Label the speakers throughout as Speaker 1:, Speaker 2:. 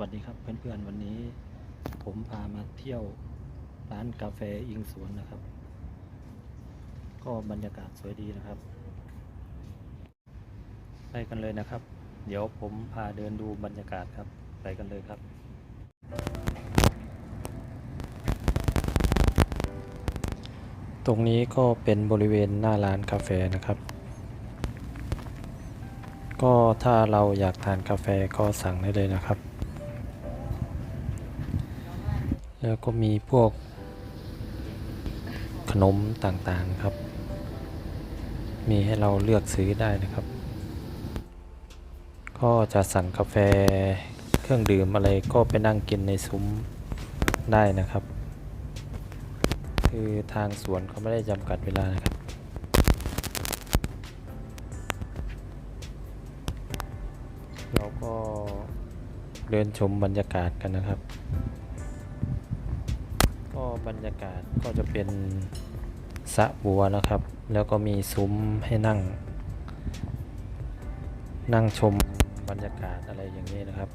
Speaker 1: วัสดีครับเพื่อนๆวันนี้ ผมพามาเที่ยวร้านกาแฟอิงสวนนะครับ ก็บรรยากาศสวยดีนะครับ ไปกันเลยนะครับ เดี๋ยวผมพาเดินดูบรรยากาศครับ ไปกันเลยครับตรงนี้ก็เป็นบริเวณหน้าร้านกาแฟนะครับ ก็ถ้าเราอยากทานกาแฟก็สั่งได้เลยนะครับ แล้วก็มีพวกขนมต่างๆครับ มีให้เราเลือกซื้อได้นะครับ ก็จะสั่งกาแฟเครื่องดื่มอะไรก็ไปนั่งกินในซุ้มได้นะครับ คือทางสวนเขาไม่ได้จำกัดเวลานะครับเราก็เดินชมบรรยากาศกันนะครับ ก็บรรยากาศก็จะเป็นสระบัวนะครับ แล้วก็มีซุ้มให้นั่ง นั่งชมบรรยากาศอะไรอย่างนี้นะครับ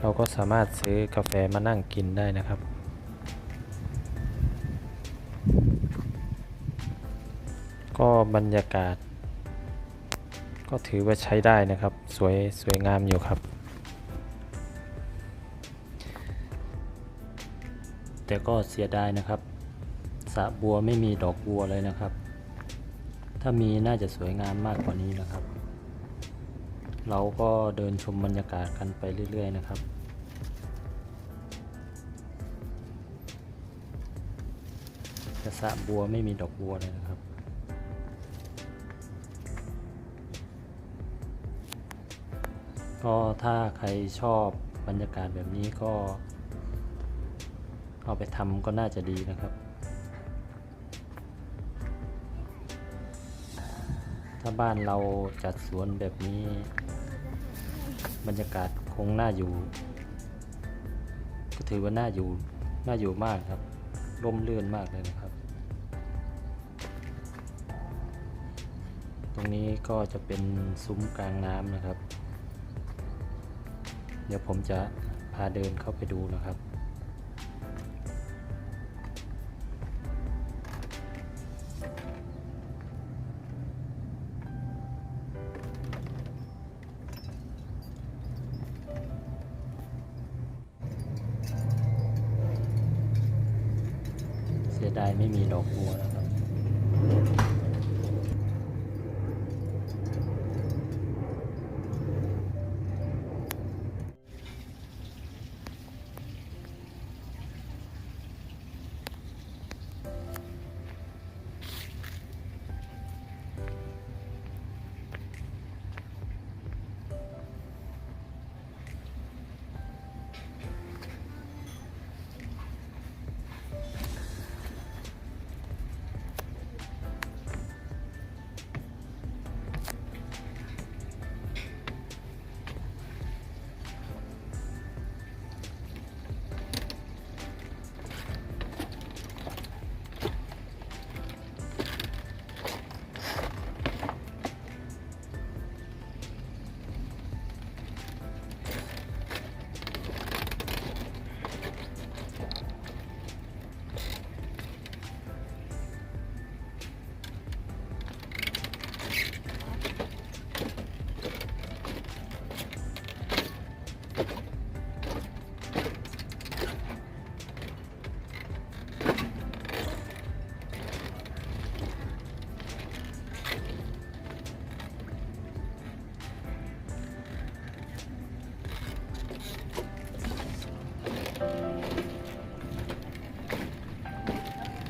Speaker 1: เราก็สามารถซื้อกาแฟมานั่งกินได้นะครับ ก็บรรยากาศ ก็ถือว่าใช้ได้นะครับ สวยสวยงามอยู่ครับ แต่ก็เสียดายนะครับสระบัวไม่มีดอกบัวเลยนะครับ ถ้ามีน่าจะสวยงามมากกว่านี้นะครับ เราก็เดินชมบรรยากาศกันไปเรื่อย ๆ นะครับแต่สระบัวไม่มีดอกบัวเลยนะครับก็ถ้าใครชอบบรรยากาศแบบนี้ก็ เอาไปทำก็น่าจะดีนะครับ ถ้าบ้านเราจัดสวนแบบนี้ บรรยากาศคงน่าอยู่ ก็ถือว่าน่าอยู่น่าอยู่มากครับร่มรื่นมากเลยนะครับ ตรงนี้ก็จะเป็นซุ้มกลางน้ำนะครับ เดี๋ยวผมจะพาเดินเข้าไปดูนะครับ สียดายไม่มีดอกบัวนะครับ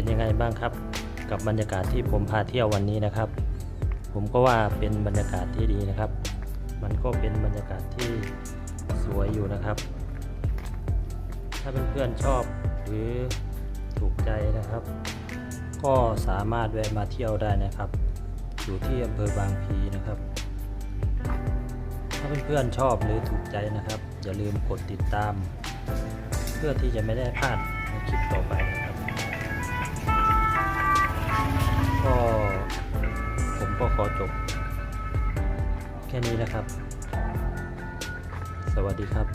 Speaker 1: เป็นยังไงบ้างครับ กับบรรยากาศที่ผมพาเที่ยววันนี้นะครับ ผมก็ว่าเป็นบรรยากาศที่ดีนะครับ มันก็เป็นบรรยากาศที่สวยอยู่นะครับ ถ้าเพื่อนๆชอบหรือถูกใจนะครับ ก็สามารถแวะมาเที่ยวได้นะครับ อยู่ที่อำเภอบางพีนะครับ ถ้าเพื่อนๆชอบหรือถูกใจนะครับ อย่าลืมกดติดตาม เพื่อที่จะไม่ได้พลาดในคลิปต่อไปนะครับ ก็ผมก็ขอจบ แค่นี้นะครับ สวัสดีครับ